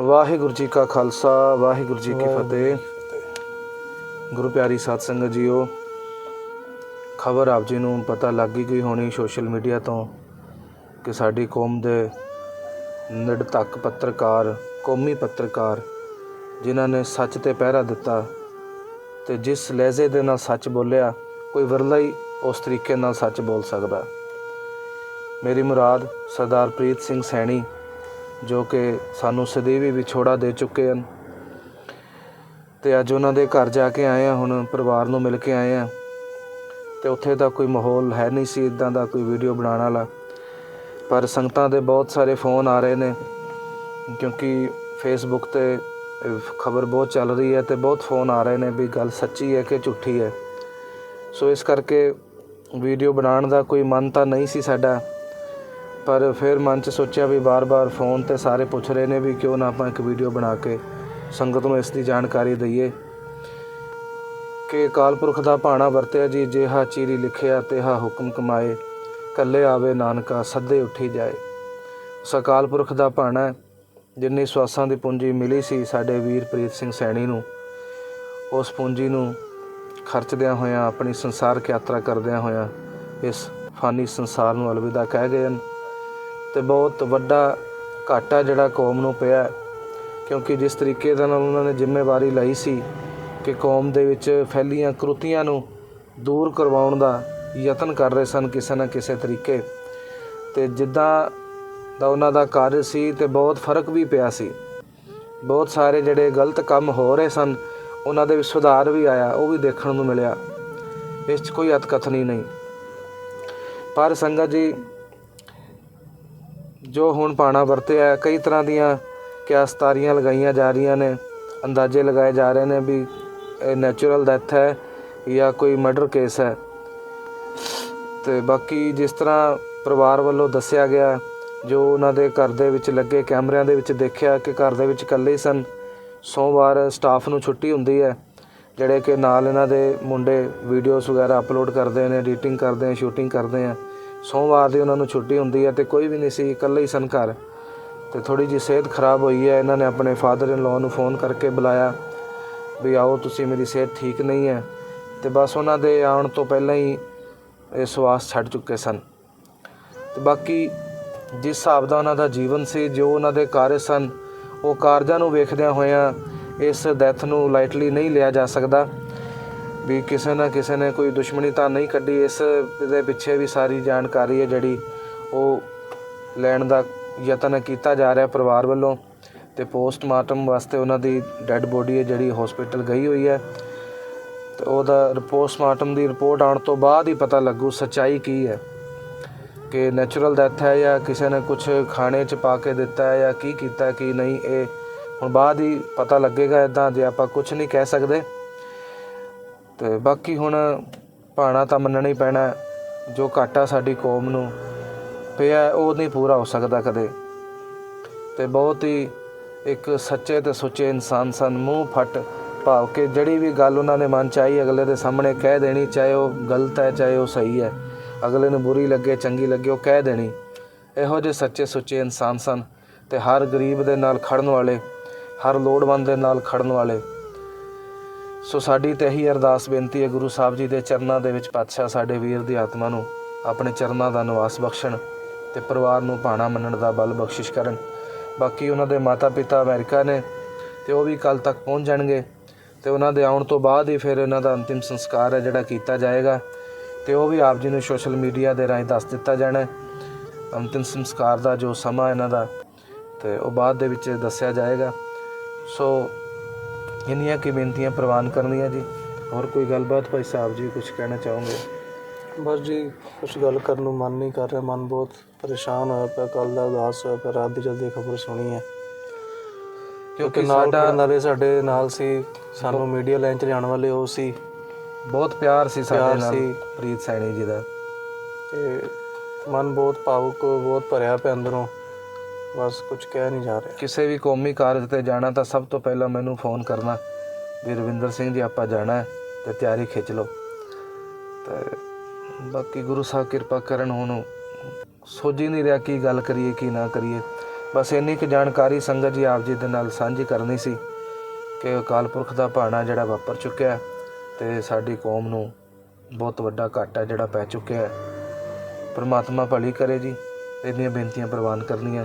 ਵਾਹਿਗੁਰੂ ਜੀ ਕਾ ਖਾਲਸਾ ਵਾਹਿਗੁਰੂ ਜੀ ਕੀ ਫਤਿਹ। ਗੁਰੂ ਪਿਆਰੀ ਸਾਧ ਸੰਗਤ ਜੀਓ ਖਬਰ ਆਪ ਜੀ ਨੂੰ ਪਤਾ ਲੱਗ ਗਈ ਹੋਣੀ ਸੋਸ਼ਲ ਮੀਡੀਆ ਤੋਂ ਕਿ ਸਾਡੀ ਕੌਮ ਦੇ ਨਿਡਤਕ ਪੱਤਰਕਾਰ ਕੌਮੀ ਪੱਤਰਕਾਰ ਜਿਨ੍ਹਾਂ ਨੇ ਸੱਚ ਤੇ ਪਹਿਰਾ ਦਿੱਤਾ ਤੇ ਜਿਸ ਲਹਿਜ਼ੇ ਦੇ ਨਾਲ ਸੱਚ ਬੋਲਿਆ ਕੋਈ ਵਿਰਲਾ ਹੀ ਉਸ ਤਰੀਕੇ ਨਾਲ ਸੱਚ ਬੋਲ ਸਕਦਾ। ਮੇਰੀ ਮੁਰਾਦ ਸਰਦਾਰ ਪ੍ਰੀਤ ਸਿੰਘ ਸੈਣੀ ਜੋ ਕਿ ਸਾਨੂੰ ਸਦੀਵੀ ਵਿਛੋੜਾ ਦੇ ਚੁੱਕੇ ਹਨ। ਤੇ ਅੱਜ ਉਹਨਾਂ ਦੇ ਘਰ ਜਾ ਕੇ ਆਏ ਆ ਹੁਣ ਪਰਿਵਾਰ ਨੂੰ ਮਿਲ ਕੇ ਆਏ ਆ ਤੇ ਉੱਥੇ ਦਾ ਕੋਈ ਮਾਹੌਲ ਹੈ ਨਹੀਂ ਸੀ, ਇਦਾਂ ਦਾ ਕੋਈ ਵੀਡੀਓ ਬਣਾਉਣ ਵਾਲਾ। ਪਰ ਸੰਗਤਾਂ ਦੇ ਬਹੁਤ ਸਾਰੇ ਫੋਨ ਆ ਰਹੇ ਨੇ, ਕਿਉਂਕਿ ਫੇਸਬੁੱਕ ਤੇ ਖਬਰ ਬਹੁਤ ਚੱਲ ਰਹੀ ਹੈ ਤੇ ਬਹੁਤ ਫੋਨ ਆ ਰਹੇ ਨੇ ਵੀ ਗੱਲ ਸੱਚੀ ਹੈ ਕਿ ਝੂਠੀ ਹੈ। ਸੋ ਇਸ ਕਰਕੇ ਵੀਡੀਓ ਬਣਾਉਣ ਦਾ ਕੋਈ ਮਨ ਤਾਂ ਨਹੀਂ ਸੀ ਸਾਡਾ। ਪਰ ਫਿਰ ਮਨ 'ਚ ਸੋਚਿਆ ਵੀ ਬਾਰ-ਬਾਰ ਫੋਨ ਤੇ ਸਾਰੇ ਪੁੱਛ ਰਹੇ ਨੇ ਵੀ ਕਿਉਂ ਨਾ ਆਪਾਂ ਇੱਕ ਵੀਡੀਓ ਬਣਾ ਕੇ ਸੰਗਤ ਨੂੰ ਇਸ ਦੀ ਜਾਣਕਾਰੀ ਦਈਏ ਕਿ ਅਕਾਲ ਪੁਰਖ ਦਾ ਭਾਣਾ ਵਰਤਿਆ ਜੀ, ਜਿਹਾ ਚੀਰੀ ਲਿਖਿਆ ਤੇ ਤੇਹਾ ਹੁਕਮ ਕਮਾਏ, ਕੱਲੇ ਆਵੇ ਨਾਨਕਾ ਸੱਦੇ ਉੱਠੀ ਜਾਏ। ਸਕਾਲ ਪੁਰਖ ਦਾ ਭਾਣਾ ਜਿੰਨੀ ਸਵਾਸਾਂ ਦੀ ਪੂੰਜੀ ਮਿਲੀ ਸੀ ਸਾਡੇ ਵੀਰ ਪ੍ਰੀਤ ਸਿੰਘ ਸੈਣੀ ਨੂੰ, ਉਸ ਪੂੰਜੀ ਨੂੰ ਖਰਚਦਿਆਂ ਹੋਇਆਂ ਆਪਣੀ ਸੰਸਾਰਕ ਯਾਤਰਾ ਕਰਦਿਆਂ ਹੋਇਆਂ ਇਸ ਫਾਨੀ ਸੰਸਾਰ ਨੂੰ ਅਲਵਿਦਾ ਕਹਿ ਗਏ ਹਨ। ਤੇ ਬਹੁਤ ਵੱਡਾ ਘਾਟਾ ਜਿਹੜਾ ਕੌਮ ਨੂੰ ਪਿਆ ਕਿਉਂਕਿ ਜਿਸ ਤਰੀਕੇ ਦੇ ਨਾਲ ਉਹਨਾਂ ਨੇ ਜ਼ਿੰਮੇਵਾਰੀ ਲਈ ਸੀ ਕਿ ਕੌਮ ਦੇ ਵਿੱਚ ਫੈਲੀਆਂ ਕਰੂਤੀਆਂ ਨੂੰ ਦੂਰ ਕਰਵਾਉਣ ਦਾ ਯਤਨ ਕਰ ਰਹੇ ਸਨ ਕਿਸੇ ਨਾ ਕਿਸੇ ਤਰੀਕੇ। ਤੇ ਜਿੱਦਾਂ ਦਾ ਉਹਨਾਂ ਦਾ ਕਾਰਜ ਸੀ ਤੇ ਬਹੁਤ ਫ਼ਰਕ ਵੀ ਪਿਆ ਸੀ। ਬਹੁਤ ਸਾਰੇ ਜਿਹੜੇ ਗਲਤ ਕੰਮ ਹੋ ਰਹੇ ਸਨ, ਉਹਨਾਂ ਦੇ ਵਿੱਚ ਸੁਧਾਰ ਵੀ ਆਇਆ, ਉਹ ਵੀ ਦੇਖਣ ਨੂੰ ਮਿਲਿਆ। ਇਸ 'ਚ ਕੋਈ ਅਤਕਥਨੀ ਨਹੀਂ। ਪਰ ਸੰਗਤ ਜੀ ਜੋ ਹੁਣ ਪਾਣਾ ਵਰਤਿਆ ਕਈ ਤਰ੍ਹਾਂ ਦੀਆਂ ਕਿਆਸਤਾਰੀਆਂ ਲਗਾਈਆਂ ਜਾ ਰਹੀਆਂ ਨੇ, ਅੰਦਾਜ਼ੇ ਲਗਾਏ ਜਾ ਰਹੇ ਨੇ ਵੀ ਇਹ ਨੈਚੁਰਲ ਡੈਥ ਹੈ ਜਾਂ ਕੋਈ ਮਰਡਰ ਕੇਸ ਹੈ। ਤੇ ਬਾਕੀ ਜਿਸ ਤਰ੍ਹਾਂ ਪਰਿਵਾਰ ਵੱਲੋਂ ਦੱਸਿਆ ਗਿਆ, ਜੋ ਉਹਨਾਂ ਦੇ ਘਰ ਦੇ ਵਿੱਚ ਲੱਗੇ ਕੈਮਰਿਆਂ ਦੇ ਵਿੱਚ ਦੇਖਿਆ ਕਿ ਘਰ ਦੇ ਵਿੱਚ ਇਕੱਲੇ ਹੀ ਸਨ, ਸੋਮਵਾਰ ਸਟਾਫ ਨੂੰ ਛੁੱਟੀ ਹੁੰਦੀ ਹੈ, ਜਿਹੜੇ ਕਿ ਨਾਲ ਇਹਨਾਂ ਦੇ ਮੁੰਡੇ ਵੀਡੀਓਜ਼ ਵਗੈਰਾ ਅਪਲੋਡ ਕਰਦੇ ਨੇ ਐਡੀਟਿੰਗ ਕਰਦੇ ਆ ਸ਼ੂਟਿੰਗ ਕਰਦੇ ਆ। ਸੋਮਵਾਰ ਦੀ ਉਹਨਾਂ ਨੂੰ ਛੁੱਟੀ ਹੁੰਦੀ ਹੈ ਤੇ ਕੋਈ ਵੀ ਨਹੀਂ ਸੀ, ਇਕੱਲੇ ਹੀ ਸਨ ਘਰ। ਤੇ ਥੋੜੀ ਜਿਹੀ ਸਿਹਤ ਖਰਾਬ ਹੋਈ ਹੈ। ਇਹਨਾਂ ਨੇ ਆਪਣੇ ਫਾਦਰ ਇਨ ਲਾਅ ਨੂੰ ਫੋਨ ਕਰਕੇ ਬੁਲਾਇਆ ਵੀ ਆਓ, ਤੁਸੀਂ ਮੇਰੀ ਸਿਹਤ ਠੀਕ ਨਹੀਂ ਹੈ। ਤੇ ਬਸ ਉਹਨਾਂ ਦੇ ਆਉਣ ਤੋਂ ਪਹਿਲਾਂ ਹੀ ਇਹ ਸਵਾਸ ਛੱਡ ਚੁੱਕੇ ਸਨ। ਤੇ ਬਾਕੀ ਜਿਸ ਹਿਸਾਬ ਦਾ ਉਹਨਾਂ ਦਾ ਜੀਵਨ ਸੀ, ਜੋ ਉਹਨਾਂ ਦੇ ਕਾਰਜ ਸਨ, ਉਹ ਕਾਰਜਾਂ ਨੂੰ ਵੇਖਦਿਆਂ ਹੋਇਆਂ ਇਸ ਡੈਥ ਨੂੰ ਲਾਈਟਲੀ ਨਹੀਂ ਲਿਆ ਜਾ ਸਕਦਾ। ਵੀ ਕਿਸੇ ਨਾ ਕਿਸੇ ਨੇ ਕੋਈ ਦੁਸ਼ਮਣੀ ਤਾਂ ਨਹੀਂ ਕੱਢੀ, ਇਸ ਦੇ ਪਿੱਛੇ ਵੀ ਸਾਰੀ ਜਾਣਕਾਰੀ ਹੈ ਜਿਹੜੀ ਉਹ ਲੈਣ ਦਾ ਯਤਨ ਕੀਤਾ ਜਾ ਰਿਹਾ ਪਰਿਵਾਰ ਵੱਲੋਂ ਤੇ ਪੋਸਟਮਾਰਟਮ ਵਾਸਤੇ ਉਹਨਾਂ ਦੀ ਡੈੱਡ ਬੋਡੀ ਹੈ ਜਿਹੜੀ ਹਸਪੀਟਲ ਗਈ ਹੋਈ ਹੈ। ਤੇ ਉਹਦਾ ਪੋਸਟਮਾਰਟਮ ਦੀ ਰਿਪੋਰਟ ਆਉਣ ਤੋਂ ਬਾਅਦ ਹੀ ਪਤਾ ਲੱਗੂ ਸੱਚਾਈ ਕੀ ਹੈ ਕਿ ਨੈਚੁਰਲ ਡੈਥ ਹੈ ਜਾਂ ਕਿਸੇ ਨੇ ਕੁਝ ਖਾਣੇ 'ਚ ਪਾ ਕੇ ਦਿੱਤਾ ਹੈ ਜਾਂ ਕੀ ਕੀਤਾ, ਕੀ ਨਹੀਂ, ਇਹ ਹੁਣ ਬਾਅਦ ਹੀ ਪਤਾ ਲੱਗੇਗਾ ਇਦਾਂ ਜੇ ਆਪਾਂ ਕੁਝ ਨਹੀਂ ਕਹਿ ਸਕਦੇ। ਤੇ ਬਾਕੀ ਹੁਣ ਭਾਣਾ ਤਾਂ ਮੰਨਣਾ ਹੀ ਪੈਣਾ, ਜੋ ਘਾਟਾ ਸਾਡੀ ਕੌਮ ਨੂੰ ਪਿਆ ਉਹ ਨਹੀਂ ਪੂਰਾ ਹੋ ਸਕਦਾ ਕਦੇ। ਤੇ ਬਹੁਤ ਹੀ ਇੱਕ ਸੱਚੇ ਤੇ ਸੁੱਚੇ ਇਨਸਾਨ ਸਨ, ਮੂੰਹ ਫਟ ਭਾਵ ਕਿ ਜਿਹੜੀ ਵੀ ਗੱਲ ਉਹਨਾਂ ਨੇ ਮਨ ਚ ਆਈ, ਅਗਲੇ ਦੇ ਸਾਹਮਣੇ ਕਹਿ ਦੇਣੀ, ਚਾਹੇ ਉਹ ਗਲਤ ਹੈ, ਚਾਹੇ ਉਹ ਸਹੀ ਹੈ। ਅਗਲੇ ਨੂੰ ਬੁਰੀ ਲੱਗੇ, ਚੰਗੀ ਲੱਗੇ, ਉਹ ਕਹਿ ਦੇਣੀ। ਇਹੋ ਜਿਹੇ ਸੱਚੇ ਸੁੱਚੇ ਇਨਸਾਨ ਸਨ ਤੇ ਹਰ ਗਰੀਬ ਦੇ ਨਾਲ ਖੜਨ ਵਾਲੇ, ਹਰ ਲੋੜਵੰਦ ਦੇ ਨਾਲ ਖੜਨ ਵਾਲੇ ਸੋ ਸਾਡੀ ਤੇ ਇਹੀ ਅਰਦਾਸ ਬੇਨਤੀ ਹੈ ਗੁਰੂ ਸਾਹਿਬ ਜੀ ਦੇ ਚਰਨਾਂ ਦੇ ਵਿੱਚ ਪਾਤਸ਼ਾਹ ਸਾਡੇ ਵੀਰ ਦੀ ਆਤਮਾ ਨੂੰ ਆਪਣੇ ਚਰਨਾਂ ਦਾ ਨਿਵਾਸ ਬਖਸ਼ਣ ਤੇ ਪਰਿਵਾਰ ਨੂੰ ਭਾਣਾ ਮੰਨਣ ਦਾ ਬਲ ਬਖਸ਼ਿਸ਼ ਕਰਨ ਬਾਕੀ ਉਹਨਾਂ ਦੇ ਮਾਤਾ ਪਿਤਾ ਅਮਰੀਕਾ ਨੇ ਤੇ ਉਹ ਵੀ ਕੱਲ ਤੱਕ ਪਹੁੰਚ ਜਾਣਗੇ ਤੇ ਉਹਨਾਂ ਦੇ ਆਉਣ ਤੋਂ ਬਾਅਦ ਹੀ ਫਿਰ ਇਹਨਾਂ ਦਾ ਅੰਤਿਮ ਸੰਸਕਾਰ ਹੈ ਜਿਹੜਾ ਕੀਤਾ ਜਾਏਗਾ ਤੇ ਉਹ ਵੀ ਆਪ ਜੀ ਨੂੰ ਸੋਸ਼ਲ ਮੀਡੀਆ ਦੇ ਰਾਹੀਂ ਦੱਸ ਦਿੱਤਾ ਜਾਣਾ ਹੈ। ਅੰਤਿਮ ਸੰਸਕਾਰ ਦਾ ਜੋ ਸਮਾਂ ਇਹਨਾਂ ਦਾ ਤੇ ਉਹ ਬਾਅਦ ਦੇ ਵਿੱਚ ਦੱਸਿਆ ਜਾਏਗਾ ਸੋ ਇੰਨੀਆਂ ਕੀ ਬੇਨਤੀਆਂ ਪ੍ਰਵਾਨ ਕਰਨੀਆਂ ਜੀ। ਹੋਰ ਕੋਈ ਗੱਲਬਾਤ ਭਾਈ ਸਾਹਿਬ ਜੀ ਕੁਝ ਕਹਿਣਾ ਚਾਹੋਗੇ? ਬਸ ਜੀ ਕੁਝ ਗੱਲ ਕਰਨ ਨੂੰ ਮਨ ਨਹੀਂ ਕਰ ਰਿਹਾ। ਮਨ ਬਹੁਤ ਪਰੇਸ਼ਾਨ ਹੋਇਆ ਪਿਆ। ਕੱਲ ਦਾ ਉਦਾਸ ਹੋਇਆ ਪਿਆ। ਰਾਤ ਦੀ ਜਲਦੀ ਖਬਰ ਸੁਣੀ ਹੈ। ਕਿਉਂਕਿ ਨਾਲ ਸਾਡਾ ਖੜਨ ਵਾਲੇ ਸਾਡੇ ਨਾਲ ਸੀ। ਸਾਨੂੰ ਮੀਡੀਆ ਲਾਈਨ 'ਚ ਜਾਣ ਵਾਲੇ ਉਹ ਸੀ। ਬਹੁਤ ਪਿਆਰ ਸੀ ਸਾਡੇ ਨਾਲ ਸੀ। ਪ੍ਰੀਤ ਸੈਣੀ ਜੀ ਦਾ। ਤੇ ਮਨ ਬਹੁਤ ਭਾਵੁਕ ਬਹੁਤ ਭਰਿਆ ਪਿਆ ਅੰਦਰੋਂ। ਬਸ ਕੁਝ ਕਹਿ ਨਹੀਂ ਜਾ ਰਿਹਾ। ਕਿਸੇ ਵੀ ਕੌਮੀ ਕਾਰਜ ਤੇ ਜਾਣਾ ਤਾਂ ਸਭ ਤੋਂ ਪਹਿਲਾਂ ਮੈਨੂੰ ਫੋਨ ਕਰਨਾ। ਵੀ ਰਵਿੰਦਰ ਸਿੰਘ ਜੀ, ਆਪਾਂ ਜਾਣਾ ਹੈ ਤੇ ਤਿਆਰੀ ਖਿੱਚ ਲਓ। ਤੇ ਬਾਕੀ ਗੁਰੂ ਸਾਹਿਬ ਕਿਰਪਾ ਕਰਨ ਹੁਣ ਸੋਝ ਹੀ ਨਹੀਂ ਰਿਹਾ ਕੀ ਗੱਲ ਕਰੀਏ, ਕੀ ਨਾ ਕਰੀਏ। ਬਸ ਇੰਨੀ ਕੁ ਜਾਣਕਾਰੀ ਸੰਗਤ ਜੀ ਆਪ ਜੀ ਦੇ ਨਾਲ ਸਾਂਝੀ ਕਰਨੀ ਸੀ ਕਿ ਅਕਾਲ ਪੁਰਖ ਦਾ ਭਾਣਾ ਜਿਹੜਾ ਵਾਪਰ ਚੁੱਕਿਆ ਹੈ ਤੇ ਸਾਡੀ ਕੌਮ ਨੂੰ ਬਹੁਤ ਵੱਡਾ ਘਾਟਾ ਜਿਹੜਾ ਪੈ ਚੁੱਕਿਆ ਹੈ। ਪਰਮਾਤਮਾ ਭਲੀ ਕਰੇ ਜੀ, ਇੰਨੀਆਂ ਬੇਨਤੀਆਂ ਪ੍ਰਵਾਨ ਕਰਨੀਆਂ।